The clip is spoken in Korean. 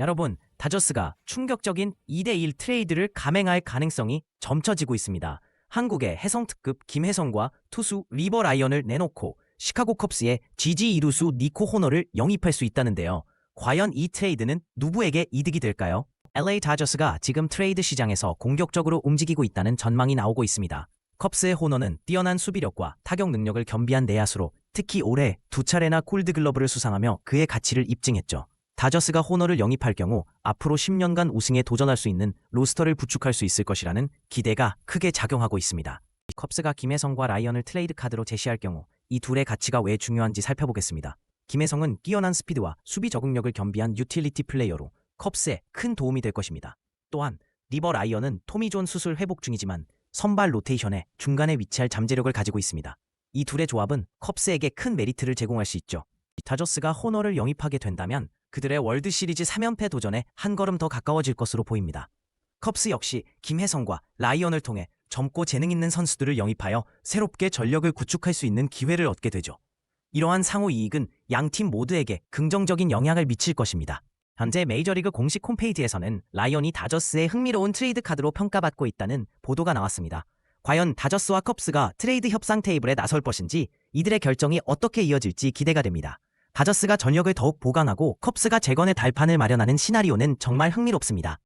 여러분, 다저스가 충격적인 2대1 트레이드를 감행할 가능성이 점쳐지고 있습니다. 한국의 해성특급 김혜성과 투수 리버 라이언을 내놓고 시카고 컵스의 GG 이루수 니코 호너를 영입할 수 있다는데요. 과연 이 트레이드는 누구에게 이득이 될까요? LA 다저스가 지금 트레이드 시장에서 공격적으로 움직이고 있다는 전망이 나오고 있습니다. 컵스의 호너는 뛰어난 수비력과 타격 능력을 겸비한 내야수로 특히 올해 두 차례나 골드글러브를 수상하며 그의 가치를 입증했죠. 다저스가 호너를 영입할 경우 앞으로 10년간 우승에 도전할 수 있는 로스터를 구축할 수 있을 것이라는 기대가 크게 작용하고 있습니다. 컵스가 김혜성과 라이언을 트레이드 카드로 제시할 경우 이 둘의 가치가 왜 중요한지 살펴보겠습니다. 김혜성은 뛰어난 스피드와 수비 적응력을 겸비한 유틸리티 플레이어로 컵스에 큰 도움이 될 것입니다. 또한 리버 라이언은 토미 존 수술 회복 중이지만 선발 로테이션에 중간에 위치할 잠재력을 가지고 있습니다. 이 둘의 조합은 컵스에게 큰 메리트를 제공할 수 있죠. 다저스가 호너를 영입하게 된다면 그들의 월드 시리즈 3연패 도전에 한 걸음 더 가까워질 것으로 보입니다. 컵스 역시 김혜성과 라이언을 통해 젊고 재능 있는 선수들을 영입하여 새롭게 전력을 구축할 수 있는 기회를 얻게 되죠. 이러한 상호 이익은 양 팀 모두에게 긍정적인 영향을 미칠 것입니다. 현재 메이저리그 공식 홈페이지에서는 라이언이 다저스의 흥미로운 트레이드 카드로 평가받고 있다는 보도가 나왔습니다. 과연 다저스와 컵스가 트레이드 협상 테이블에 나설 것인지 이들의 결정이 어떻게 이어질지 기대가 됩니다. 다저스가 전력을 더욱 보강하고 컵스가 재건의 달판을 마련하는 시나리오는 정말 흥미롭습니다.